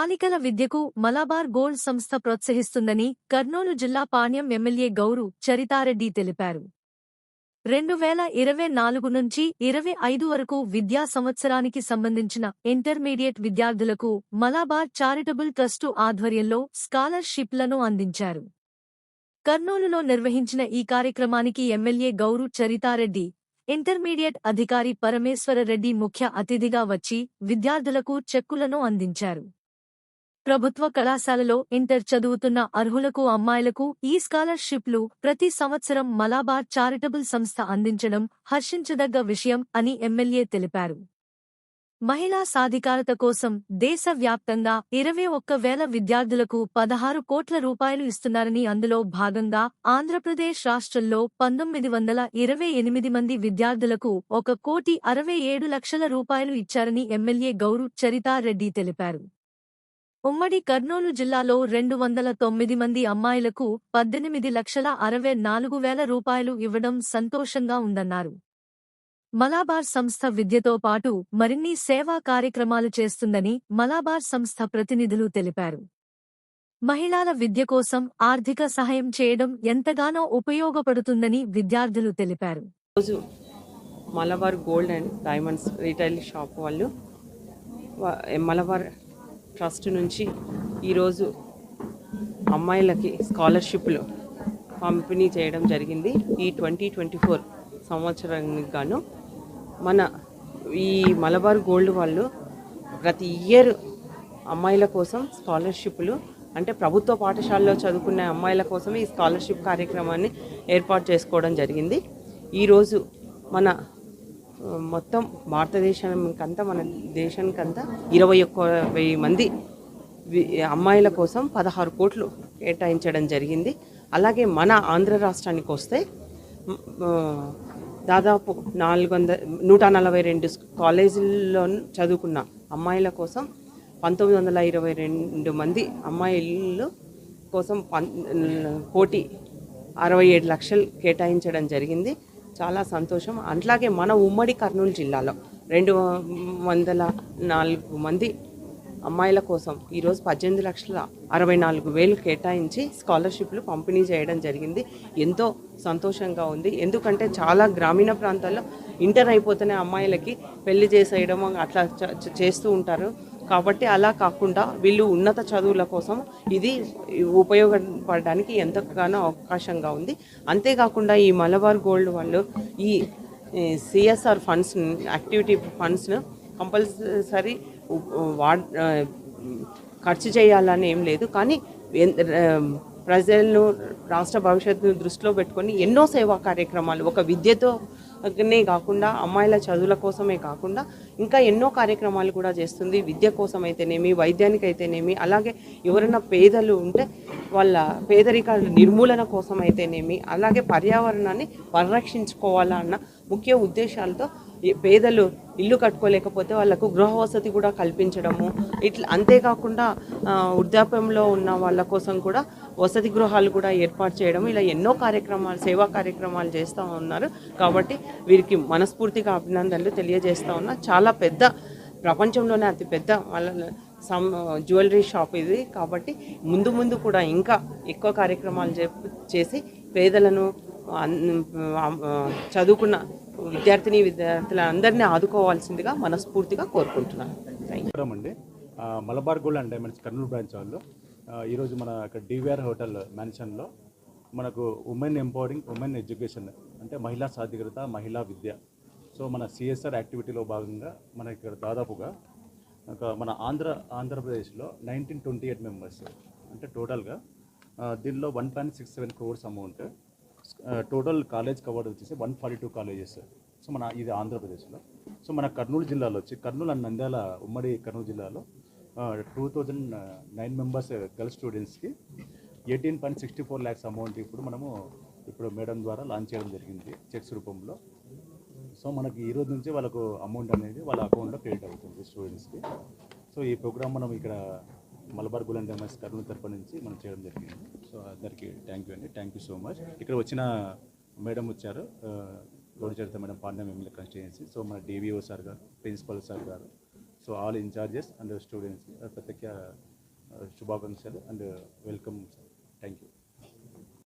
బాలికల విద్యకు మలబార్ గోల్డ్ సంస్థ ప్రోత్సహిస్తుందని కర్నూలు జిల్లా పాణ్యం ఎమ్మెల్యే గౌరు చరితారెడ్డి తెలిపారు. రెండు వేల ఇరవై నాలుగు నుంచి ఇరవై ఐదు వరకు విద్యా సంవత్సరానికి సంబంధించిన ఇంటర్మీడియట్ విద్యార్థులకు మలబార్ చారిటబుల్ ట్రస్టు ఆధ్వర్యంలో స్కాలర్షిప్లను అందించారు. కర్నూలులో నిర్వహించిన ఈ కార్యక్రమానికి ఎమ్మెల్యే గౌరు చరితారెడ్డి ఇంటర్మీడియట్ అధికారి పరమేశ్వరరెడ్డి ముఖ్య అతిథిగా వచ్చి విద్యార్థులకు చెక్కులను అందించారు. ప్రభుత్వ కళాశాలలో ఇంటర్ చదువుతున్న అర్హులకు అమ్మాయిలకు ఈ స్కాలర్షిప్లు ప్రతి సంవత్సరం మలాబార్ చారిటబుల్ సంస్థ అందించడం హర్షించదగ్గ విషయం అని ఎమ్మెల్యే తెలిపారు. మహిళా సాధికారత కోసం దేశవ్యాప్తంగా ఇరవై ఒక్క వేల విద్యార్థులకు పదహారు కోట్ల రూపాయలు ఇస్తున్నారని అందులో భాగంగా ఆంధ్రప్రదేశ్ రాష్ట్రంలో పంతొమ్మిది వందల ఇరవై ఎనిమిది మంది విద్యార్థులకు ఒక కోటి అరవై ఏడు లక్షల రూపాయలు ఇచ్చారని ఎమ్మెల్యే గౌరు చరితారెడ్డి తెలిపారు. ఉమ్మడి కర్నూలు జిల్లాలో రెండు వందల తొమ్మిది మంది అమ్మాయిలకు పద్దెనిమిది లక్షల అరవై నాలుగు వేల రూపాయలు ఇవ్వడం సంతోషంగా ఉందన్నారు. మలాబార్ సంస్థ విద్యతో పాటు మరిన్ని సేవా కార్యక్రమాలు చేస్తుందని మలాబార్ సంస్థ ప్రతినిధులు తెలిపారు. మహిళల విద్య కోసం ఆర్థిక సహాయం చేయడం ఎంతగానో ఉపయోగపడుతుందని విద్యార్థులు తెలిపారు. రోజు Malabar gold and diamonds retail shop వాళ్ళు మలబార్ ట్రస్ట్ నుంచి ఈరోజు అమ్మాయిలకి స్కాలర్షిప్లు పంపిణీ చేయడం జరిగింది. ఈ ట్వంటీ ట్వంటీ ఫోర్ సంవత్సరానికి గాను మన ఈ మలబార్ గోల్డ్ వాళ్ళు ప్రతి ఇయర్ అమ్మాయిల కోసం స్కాలర్షిప్లు అంటే ప్రభుత్వ పాఠశాలలో చదువుకునే అమ్మాయిల కోసం ఈ స్కాలర్షిప్ కార్యక్రమాన్ని ఏర్పాటు చేసుకోవడం జరిగింది. ఈరోజు మన మొత్తం భారతదేశానికంతా మన దేశానికంతా ఇరవై ఒక్క వెయ్యి మంది అమ్మాయిల కోసం పదహారు కోట్లు కేటాయించడం జరిగింది. అలాగే మన ఆంధ్ర రాష్ట్రానికి వస్తే దాదాపు నాలుగు వంద నూట నలభై రెండు కాలేజీల్లో చదువుకున్న అమ్మాయిల కోసం పంతొమ్మిది వందల ఇరవై రెండు మంది అమ్మాయిలు కోసం పన్ కోటి అరవై ఏడు లక్షలు కేటాయించడం జరిగింది. చాలా సంతోషం. అట్లాగే మన ఉమ్మడి కర్నూలు జిల్లాలో రెండు వందల నాలుగు మంది అమ్మాయిల కోసం ఈరోజు పద్దెనిమిది లక్షల అరవై నాలుగు వేలు కేటాయించి స్కాలర్షిప్లు పంపిణీ చేయడం జరిగింది. ఎంతో సంతోషంగా ఉంది. ఎందుకంటే చాలా గ్రామీణ ప్రాంతాల్లో ఇంటర్ అయిపోతున్న అమ్మాయిలకి పెళ్ళి చేసేయడం అట్లా చ- చేస్తూ ఉంటారు. కాబట్టి అలా కాకుండా వీళ్ళు ఉన్నత చదువుల కోసం ఇది ఉపయోగపడడానికి ఎంతగానో అవకాశంగా ఉంది. అంతేకాకుండా ఈ మలబార్ గోల్డ్ వాళ్ళు ఈ సిఎస్ఆర్ ఫండ్స్ యాక్టివిటీ ఫండ్స్ను కంపల్సరీ వాడ్ ఖర్చు చేయాలని ఏం లేదు. కానీ ప్రజలను రాష్ట్ర భవిష్యత్తును దృష్టిలో పెట్టుకొని ఎన్నో సేవా కార్యక్రమాలు ఒక విద్యతో నే కాకుండా అమ్మాయిల చదువుల కోసమే కాకుండా ఇంకా ఎన్నో కార్యక్రమాలు కూడా చేస్తుంది. విద్య కోసం అయితేనేమి వైద్యానికి అయితేనేమి అలాగే ఎవరైనా పేదలు ఉంటే వాళ్ళ పేదరిక నిర్మూలన కోసం అయితేనేమి అలాగే పర్యావరణాన్ని పరిరక్షించుకోవాలా అన్న ముఖ్య ఉద్దేశాలతో పేదలు ఇల్లు కట్టుకోలేకపోతే వాళ్ళకు గృహ వసతి కూడా కల్పించడము ఇట్లా అంతేకాకుండా వృద్ధాప్యంలో ఉన్న వాళ్ళ కోసం కూడా వసతి గృహాలు కూడా ఏర్పాటు చేయడం ఇలా ఎన్నో కార్యక్రమాలు సేవా కార్యక్రమాలు చేస్తూ ఉన్నారు. కాబట్టి వీరికి మనస్ఫూర్తిగా అభినందనలు తెలియజేస్తూ ఉన్నా. చాలా పెద్ద ప్రపంచంలోనే అతిపెద్ద వాళ్ళ సమ్ జ్యువెలరీ షాప్ ఇది. కాబట్టి ముందు ముందు కూడా ఇంకా ఎక్కువ కార్యక్రమాలు చే- చేసి పేదలను అన్- చదువుకున్న విద్యార్థిని విద్యార్థులందరినీ ఆదుకోవాల్సిందిగా మనస్ఫూర్తిగా కోరుకుంటున్నాను. Thank you Malabar gold and diamonds Kurnool branch వాళ్ళు. ఈరోజు మన ఇక్కడ డివిఆర్ హోటల్ మ్యాన్షన్లో మనకు ఉమెన్ ఎంపవరింగ్ ఉమెన్ ఎడ్యుకేషన్ అంటే మహిళా సాధికారత మహిళా విద్య. సో మన సిఎస్ఆర్ యాక్టివిటీలో భాగంగా మన ఇక్కడ దాదాపుగా ఒక మన ఆంధ్ర ఆంధ్రప్రదేశ్లో నైన్టీన్ ట్వంటీ ఎయిట్ మెంబర్స్ అంటే టోటల్గా దీనిలో one point six seven crores amount total college covered వచ్చేసి one forty two colleges. So మన ఇది ఆంధ్రప్రదేశ్లో. సో మన కర్నూలు జిల్లాలో వచ్చి కర్నూలు అండ్ నంద్యాల ఉమ్మడి కర్నూలు జిల్లాలో two thousand nine members girls స్టూడెంట్స్కి eighteen point sixty four lakhs amount ఇప్పుడు మనము ఇప్పుడు మేడం ద్వారా లాంచ్ చేయడం జరిగింది చెక్స్ రూపంలో. సో మనకి ఈ రోజు నుంచి వాళ్ళకు అమౌంట్ అనేది వాళ్ళ అకౌంట్లో క్రెడిట్ అవుతుంది స్టూడెంట్స్కి సో ఈ ప్రోగ్రామ్ మనం ఇక్కడ Malabar gold and MS Kurnool తరపు నుంచి మనం చేయడం జరిగింది. సో అందరికీ థ్యాంక్ యూ అండి. థ్యాంక్ యూ సో మచ్ ఇక్కడ వచ్చిన మేడం వచ్చారు Gowda Charitha madam Pandyam MLA constituency so మన డీవీఓ సార్ గారు ప్రిన్సిపల్ సార్ గారు. So all in charges and the students, uh, Pratakya uh, Shubhakanshal and uh, welcome. Thank you.